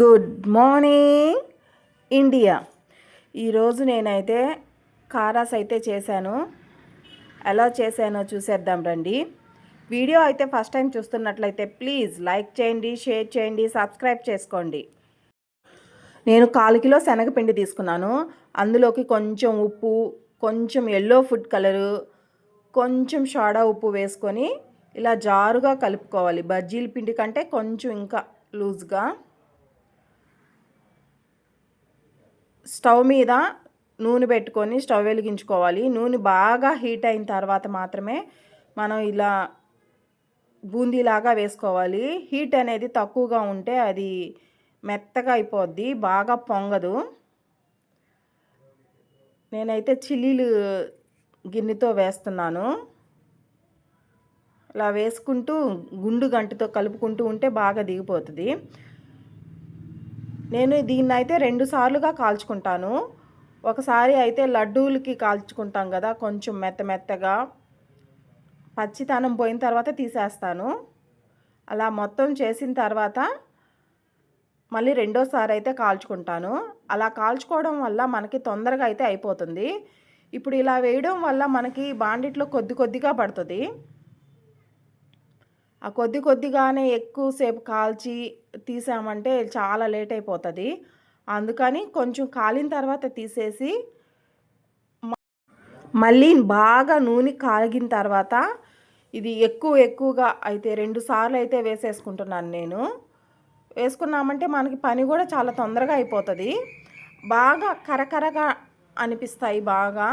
Good morning India. ఈరోజు నేనైతే కారాస్ అయితే చేశాను. ఎలా చేశానో చూసేద్దాం రండి. వీడియో అయితే ఫస్ట్ టైం చూస్తున్నట్లయితే ప్లీజ్ లైక్ చేయండి షేర్ చేయండి సబ్స్క్రైబ్ చేసుకోండి. నేను కాలు కిలో శనగపిండి తీసుకున్నాను. అందులోకి కొంచెం ఉప్పు కొంచెం ఎల్లో ఫుడ్ కలరు కొంచెం షాడా ఉప్పు వేసుకొని ఇలా జారుగా కలుపుకోవాలి. బజ్జీల పిండి కంటే కొంచెం ఇంకా లూజ్గా స్టవ్ మీద నూనె పెట్టుకొని స్టవ్ వెలిగించుకోవాలి. నూనె బాగా హీట్ అయిన తర్వాత మాత్రమే మనం ఇలా బూందీలాగా వేసుకోవాలి. హీట్ అనేది తక్కువగా ఉంటే అది మెత్తగా అయిపోద్ది బాగా పొంగదు. నేనైతే చిల్లీలు గిన్నెతో వేస్తున్నాను. ఇలా వేసుకుంటూ గుండు గంటితో కలుపుకుంటూ ఉంటే బాగా దిగిపోతుంది. నేను దీన్ని అయితే రెండు సార్లుగా కాల్చుకుంటాను. ఒకసారి అయితే లడ్డూలకి కాల్చుకుంటాం కదా కొంచెం మెత్త మెత్తగా. పచ్చితనం పోయిన తర్వాత తీసేస్తాను. అలా మొత్తం చేసిన తర్వాత మళ్ళీ రెండోసారి అయితే కాల్చుకుంటాను. అలా కాల్చుకోవడం వల్ల మనకి తొందరగా అయితే అయిపోతుంది. ఇప్పుడు ఇలా వేయడం వల్ల మనకి బాండిట్లో కొద్ది కొద్దిగా పడుతుంది. ఆ కొద్ది కొద్దిగానే ఎక్కువసేపు కాల్చి తీసామంటే చాలా లేట్ అయిపోతుంది. అందుకని కొంచెం కాలిన తర్వాత తీసేసి మళ్ళీ బాగా నూనె కాగిన తర్వాత ఇది ఎక్కువ ఎక్కువగా అయితే రెండు సార్లు అయితే వేసేసుకుంటున్నాను నేను. వేసుకున్నామంటే మనకి పని కూడా చాలా తొందరగా అయిపోతుంది. బాగా కరకరగా అనిపిస్తాయి బాగా.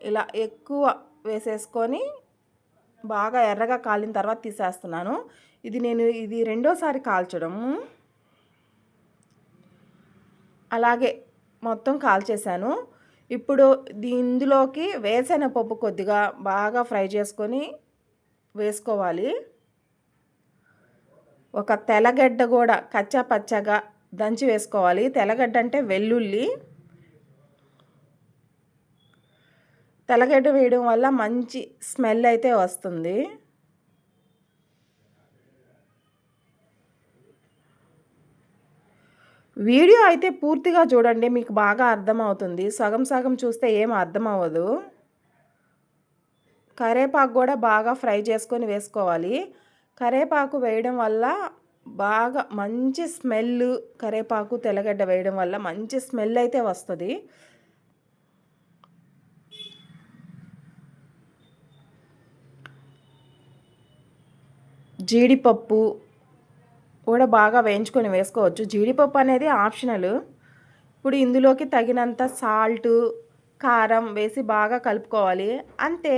ఇలా ఎక్కువ వేసేసుకొని బాగా ఎర్రగా కాలిన తర్వాత తీసేస్తున్నాను. ఇది నేను ఇది రెండోసారి కాల్చడం అలాగే మొత్తం కాల్చేశాను. ఇప్పుడు ఇందులోకి వేసిన పప్పు కొద్దిగా బాగా ఫ్రై చేసుకొని వేసుకోవాలి. ఒక తెల్లగడ్డ కూడా కచ్చా పచ్చగా దంచి వేసుకోవాలి. తెల్లగడ్డ అంటే వెల్లుల్లి. తెల్లగడ్డ వేయడం వల్ల మంచి స్మెల్ అయితే వస్తుంది. వీడియో అయితే పూర్తిగా చూడండి మీకు బాగా అర్థమవుతుంది. సగం సగం చూస్తే ఏం అర్థం అవ్వదు కరేపాకు కూడా బాగా ఫ్రై చేసుకొని వేసుకోవాలి. కరేపాకు వేయడం వల్ల బాగా మంచి స్మెల్ కరేపాకు తెల్లగడ్డ వేయడం వల్ల మంచి స్మెల్ అయితే వస్తుంది. జీడిపప్పు కూడా బాగా వేయించుకొని వేసుకోవచ్చు. జీడిపప్పు అనేది ఆప్షనల్. ఇప్పుడు ఇందులోకి తగినంత సాల్ట్ కారం వేసి బాగా కలుపుకోవాలి. అంతే.